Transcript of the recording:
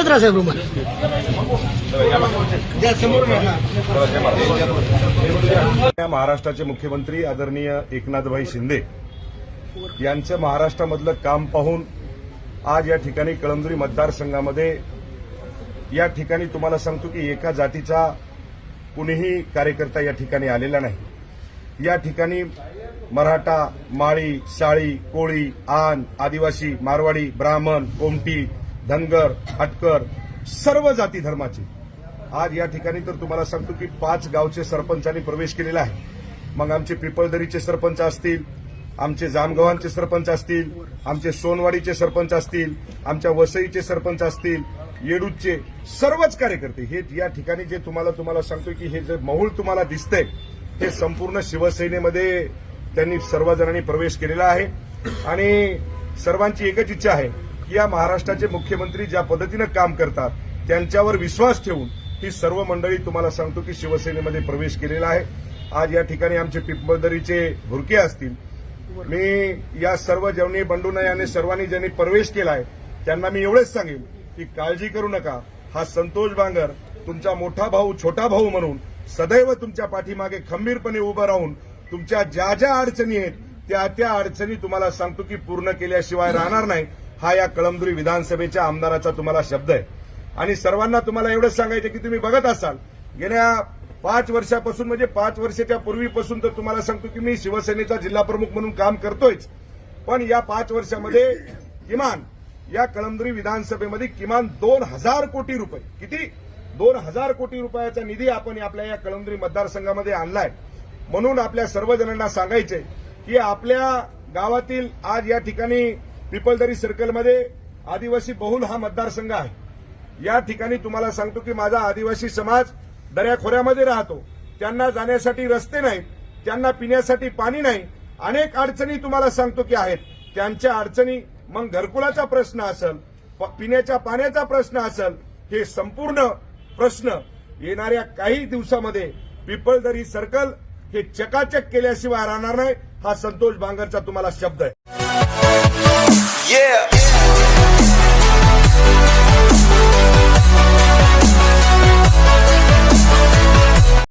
तुम्ही राहा साहेब रुमाल. महाराष्ट्राचे मुख्यमंत्री आदरणीय एकनाथभाई शिंदे यांचं महाराष्ट्रामधलं काम पाहून आज या ठिकाणी कळमनुरी मतदारसंघामध्ये या ठिकाणी तुम्हाला सांगतो की एका जातीचा कुणीही कार्यकर्ता या ठिकाणी आलेला नाही. या ठिकाणी मराठा माळी साळी कोळी आन आदिवासी मारवाडी ब्राह्मण कोमटी धनगर हटकर सर्व जाती धर्माचे. आज या ठिकाणी तर तुम्हाला सांगतो की पाच गावचे सरपंचांनी प्रवेश केलेला आहे. मग आमचे पिपळदरीचे सरपंच असतील आमचे जामगव्हाणचे सरपंच असतील आमचे सोनवाडीचे सरपंच असतील आमच्या वसईचे सरपंच असतील येडूतचे सर्वच कार्यकर्ते. हे या ठिकाणी जे तुम्हाला तुम्हाला सांगतो की हे जे महुल तुम्हाला दिसतंय हे संपूर्ण शिवसेनेमध्ये त्यांनी सर्वजणांनी प्रवेश केलेला आहे. आणि सर्वांची एकच इच्छा आहे की या महाराष्ट्राचे मुख्यमंत्री ज्या पद्धतीनं काम करतात त्यांच्यावर विश्वास ठेवून ही सर्व मंडळी तुम्हाला सांगतो की शिवसेनेमध्ये प्रवेश केलेला आहे. आज या ठिकाणी आमचे पिंपळदरीचे भुरके असतील. मी या सर्व जेवणी बंडू याने सर्वांनी ज्यांनी प्रवेश केला आहे त्यांना मी एवढेच सांगेन की काळजी करू नका. हा संतोष बांगर तुमचा मोठा भाऊ छोटा भाऊ म्हणून सदैव तुमच्या पाठीमागे खंबीरपणे उभं राहून तुमच्या ज्या ज्या अडचणी आहेत त्या त्या अडचणी तुम्हाला सांगतो की पूर्ण केल्याशिवाय राहणार नाही. हा या कळमदुरी विधानसभेच्या आमदाराचा तुम्हाला शब्द आहे. आणि सर्वांना तुम्हाला एवढंच सांगायचं की तुम्ही बघत असाल गेल्या पाच वर्षापासून म्हणजे पाच वर्षाच्या पूर्वीपासून तर तुम्हाला सांगतो की मी शिवसेनेचा जिल्हा प्रमुख म्हणून काम करतोयच. पण या पाच वर्षामध्ये किमान या कळमदुरी विधानसभेमध्ये किमान दोन हजार कोटी रुपये किती? दोन हजार कोटी रुपयाचा निधी आपण आपल्या या कळमदुरी मतदारसंघामध्ये आणलाय. म्हणून आपल्या सर्वजणांना सांगायचंय की आपल्या गावातील आज या ठिकाणी पिपलदरी सर्कलमध्ये आदिवासी बहुल हा मतदारसंघ आहे. या ठिकाणी तुम्हाला सांगतो की माझा आदिवासी समाज दऱ्याखोऱ्यामध्ये राहतो. त्यांना जाण्यासाठी रस्ते नाहीत त्यांना पिण्यासाठी पाणी नाही. अनेक अडचणी तुम्हाला सांगतो की आहेत. त्यांच्या अडचणी मग घरकुलाचा प्रश्न असेल पिण्याच्या पाण्याचा प्रश्न असेल हे संपूर्ण प्रश्न येणाऱ्या काही दिवसामध्ये पिपळदरी सर्कल हे चकाचक केल्याशिवाय राहणार नाही हा संतोष बांगरचा तुम्हाला शब्द आहे. Yeah.